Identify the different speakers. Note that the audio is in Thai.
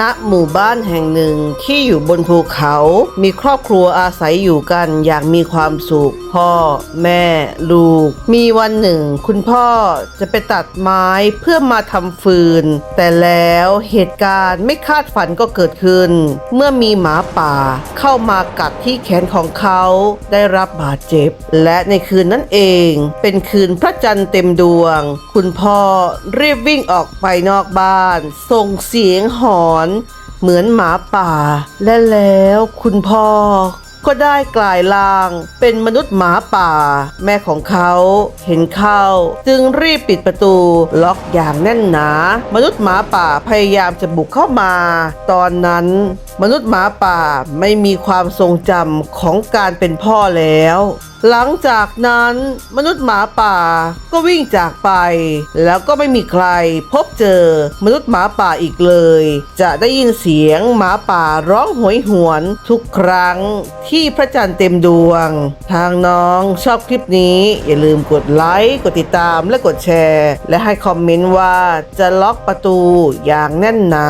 Speaker 1: ณหมู่บ้านแห่งหนึ่งที่อยู่บนภูเขา มีครอบครัวอาศัยอยู่กันอย่างมีความสุข พ่อ แม่ ลูก มีวันหนึ่ง คุณพ่อจะไปตัดไม้เพื่อมาทำฟืน แต่แล้วเหตุการณ์ไม่คาดฝันก็เกิดขึ้น เมื่อมีหมาป่าเข้ามากัดที่แขนของเขาได้รับบาดเจ็บ และในคืนนั้นเอง เป็นคืนพระจันทร์เต็มดวง คุณพ่อรีบวิ่งออกไปนอกบ้าน ส่งเสียงหอนเหมือนหมาป่า และแล้วคุณพ่อก็ได้กลายร่างเป็นมนุษย์หมาป่า แม่ของเขาเห็นเข้า จึงรีบปิดประตู ล็อกอย่างแน่นหนา มนุษย์หมาป่าพยายามจะบุกเข้ามา ตอนนั้น มนุษย์หมาป่าไม่มีความทรงจำของการเป็นพ่อแล้ว หลังจากนั้นมนุษย์หมาป่าก็วิ่งจากไป แล้วก็ไม่มีใครพบเจอมนุษย์หมาป่าอีกเลย จะได้ยินเสียงหมาป่าร้องโหยหวนทุกครั้งที่พระจันทร์เต็มดวง ทางน้องชอบคลิปนี้อย่าลืมกดไลค์กดติดตามและกดแชร์ และให้คอมเมนต์ว่าจะล็อกประตูอย่างแน่นหนา